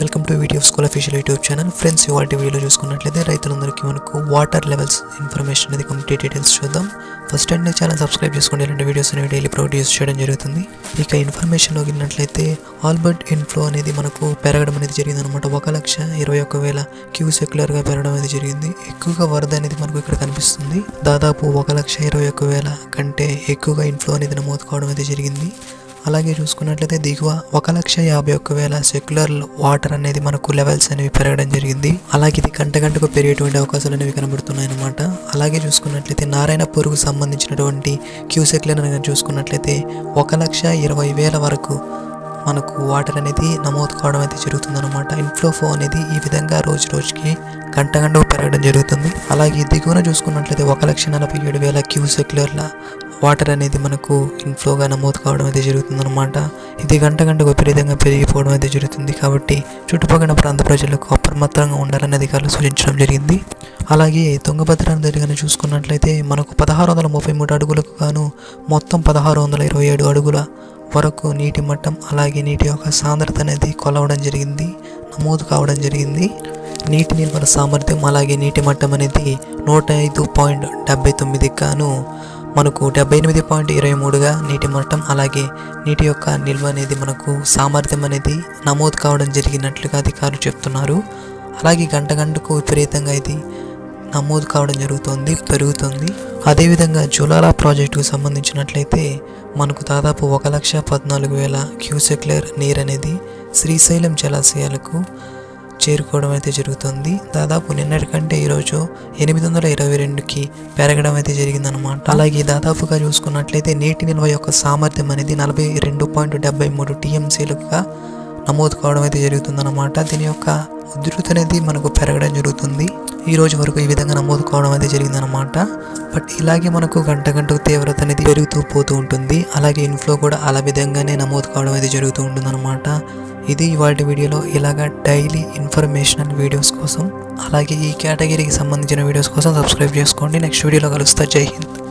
Welcome to video school official YouTube channel friends ఇవాళ వీడియోలో చూసుకున్నట్లయితే రైతులందరికీ మనకు వాటర్ లెవెల్స్ ఇన్ఫర్మేషన్ అనేది కంప్లీట్ డీటెయిల్స్ చూద్దాం. ఫస్ట్ అండ్ ఛానల్ సబ్స్క్రైబ్ చేసుకోండి. ఇలాంటి వీడియోస్ అనేవి డైలీ ప్రొడ్యూస్ చేయడం జరుగుతుంది. ఇక ఇన్ఫర్మేషన్లో వెళ్ళినట్లయితే ఆల్బర్ట్ ఇన్ఫ్లో అనేది మనకు పెరగడం అనేది జరిగింది అనమాట ఒక లక్ష ఇరవై ఒక్క వేల క్యూ సెక్యులర్గా పెరగడం అనేది జరిగింది. ఎక్కువగా వరద అనేది మనకు ఇక్కడ కనిపిస్తుంది. దాదాపు ఒక లక్ష ఇరవై ఒక్క వేల కంటే ఎక్కువగా ఇన్ఫ్లో అనేది నమోదు కావడం అయితే జరిగింది. అలాగే చూసుకున్నట్లయితే దిగువ ఒక లక్ష యాభై ఒక్క వేల సెక్యులర్ వాటర్ అనేది మనకు లెవెల్స్ అనేవి పెరగడం జరిగింది. అలాగే ఇది గంట గంటకు పెరిగేటువంటి అవకాశాలు అనేవి కనబడుతున్నాయి అనమాట అలాగే చూసుకున్నట్లయితే నారాయణపూర్కు సంబంధించినటువంటి క్యూ సెక్యులర్ చూసుకున్నట్లయితే ఒక లక్ష ఇరవై వేల వరకు మనకు వాటర్ అనేది నమోదు కావడం అయితే జరుగుతుంది అనమాట ఇన్ఫ్లో ఫ్లో అనేది ఈ విధంగా రోజు రోజుకి గంట గంటకు పెరగడం జరుగుతుంది. అలాగే దిగువన చూసుకున్నట్లయితే ఒక లక్ష నలభై ఏడు వేల క్యూ సెక్యులర్ల వాటర్ అనేది మనకు ఇన్ఫ్లోగా నమోదు కావడం అయితే జరుగుతుంది అనమాట ఇది గంట గంటకు విపరీతంగా పెరిగిపోవడం అయితే జరుగుతుంది కాబట్టి చుట్టుపక్కల ప్రాంత ప్రజలకు అప్రమత్తంగా ఉండాలని అధికారులు సూచించడం జరిగింది. అలాగే తుంగభద్ర నది కనుక చూసుకున్నట్లయితే మనకు పదహారు వందల ముప్పై మూడు అడుగులకు గాను మొత్తం పదహారు వందల ఇరవై ఏడు అడుగుల వరకు నీటి మట్టం అలాగే నీటి యొక్క సాంద్రత అనేది కొలవడం జరిగింది నమోదు కావడం జరిగింది. నీటి నిల్వల సామర్థ్యం అలాగే నీటి మట్టం అనేది నూట ఐదు పాయింట్ డెబ్బై తొమ్మిది గాను మనకు డెబ్బై ఎనిమిది పాయింట్ ఇరవై మూడుగా నీటి మట్టం అలాగే నీటి యొక్క నిల్వ అనేది మనకు సామర్థ్యం అనేది నమోదు కావడం జరిగినట్లుగా అధికారులు చెప్తున్నారు. అలాగే గంట గంటకు విపరీతంగా ఇది నమోదు కావడం జరుగుతుంది పెరుగుతుంది. అదేవిధంగా జులాలా ప్రాజెక్టుకు సంబంధించినట్లయితే మనకు దాదాపు ఒక లక్ష పద్నాలుగు వేల క్యూసెక్లర్ నీరు అనేది శ్రీశైలం జలాశయాలకు చేరుకోవడం అయితే జరుగుతుంది. దాదాపు నిన్నటి కంటే ఈరోజు ఎనిమిది వందల ఇరవై రెండుకి పెరగడం అయితే జరిగిందనమాట అలాగే దాదాపుగా చూసుకున్నట్లయితే నీటి నిల్వ యొక్క సామర్థ్యం అనేది నలభై రెండు పాయింట్ డెబ్బై మూడు టీఎంసీలుగా నమోదు కావడం అయితే జరుగుతుందన్నమాట. దీని యొక్క ఉధృతి అనేది మనకు పెరగడం జరుగుతుంది. ఈ రోజు వరకు ఈ విధంగా నమోదు కావడం అయితే జరిగిందనమాట బట్ ఇలాగే మనకు గంట గంటకు తీవ్రత అనేది పెరుగుతూ పోతూ ఉంటుంది. అలాగే ఇన్ఫ్లో కూడా అలా విధంగానే నమోదు కావడం అయితే జరుగుతూ ఉంటుందన్నమాట. ఇది ఇవాటి వీడియోలో ఇలాగా డైలీ ఇన్ఫర్మేషనల్ వీడియోస్ కోసం అలాగే ఈ కేటగిరీకి సంబంధించిన వీడియోస్ కోసం సబ్స్క్రైబ్ చేసుకోండి. నెక్స్ట్ వీడియోలో కలుస్తా. జై హింద్.